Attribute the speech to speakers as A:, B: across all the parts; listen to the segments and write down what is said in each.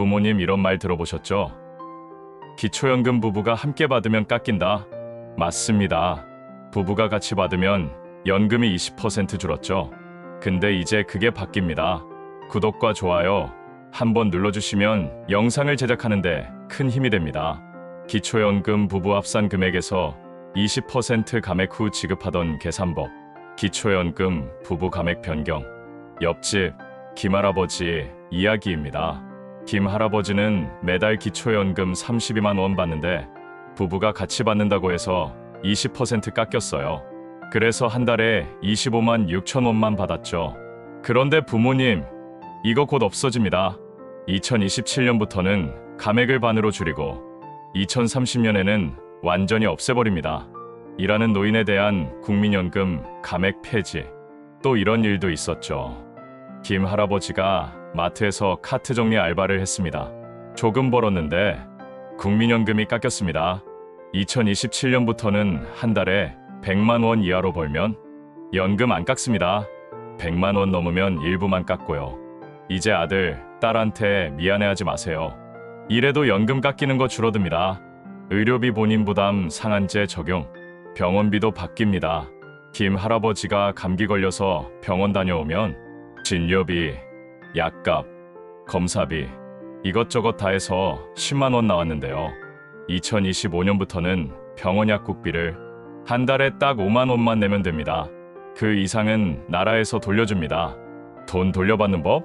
A: 부모님 이런 말 들어보셨죠? 기초연금 부부가 함께 받으면 깎인다. 맞습니다. 부부가 같이 받으면 연금이 20% 줄었죠. 근데 이제 그게 바뀝니다. 구독과 좋아요 한번 눌러주시면 영상을 제작하는데 큰 힘이 됩니다. 기초연금 부부 합산 금액에서 20% 감액 후 지급하던 계산법, 기초연금 부부 감액 변경, 옆집 김할아버지 이야기입니다. 김 할아버지는 매달 기초연금 32만 원 받는데 부부가 같이 받는다고 해서 20% 깎였어요. 그래서 한 달에 25만 6천 원만 받았죠. 그런데 부모님, 이거 곧 없어집니다. 2027년부터는 감액을 반으로 줄이고 2030년에는 완전히 없애버립니다. 일하는 노인에 대한 국민연금 감액 폐지. 또 이런 일도 있었죠. 김 할아버지가 마트에서 카트 정리 알바를 했습니다. 조금 벌었는데 국민연금이 깎였습니다. 2027년부터는 한 달에 100만 원 이하로 벌면 연금 안 깎습니다. 100만 원 넘으면 일부만 깎고요. 이제 아들, 딸한테 미안해하지 마세요. 이래도 연금 깎이는 거 줄어듭니다. 의료비 본인 부담 상한제 적용, 병원비도 바뀝니다. 김 할아버지가 감기 걸려서 병원 다녀오면 진료비, 약값, 검사비 이것저것 다 해서 10만 원 나왔는데요. 2025년부터는 병원 약국비를 한 달에 딱 5만 원만 내면 됩니다. 그 이상은 나라에서 돌려줍니다. 돈 돌려받는 법?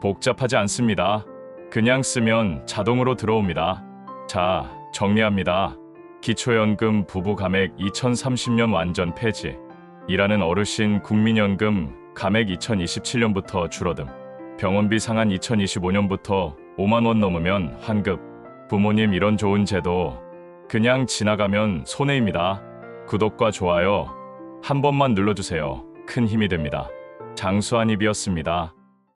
A: 복잡하지 않습니다. 그냥 쓰면 자동으로 들어옵니다. 자, 정리합니다. 기초연금 부부 감액 2030년 완전 폐지. 일하는 어르신 국민연금 감액 2027년부터 줄어듦. 병원비 상한 2025년부터 5만 원 넘으면 환급. 부모님 이런 좋은 제도 그냥 지나가면 손해입니다. 구독과 좋아요 한 번만 눌러주세요. 큰 힘이 됩니다. 장수한 입이었습니다.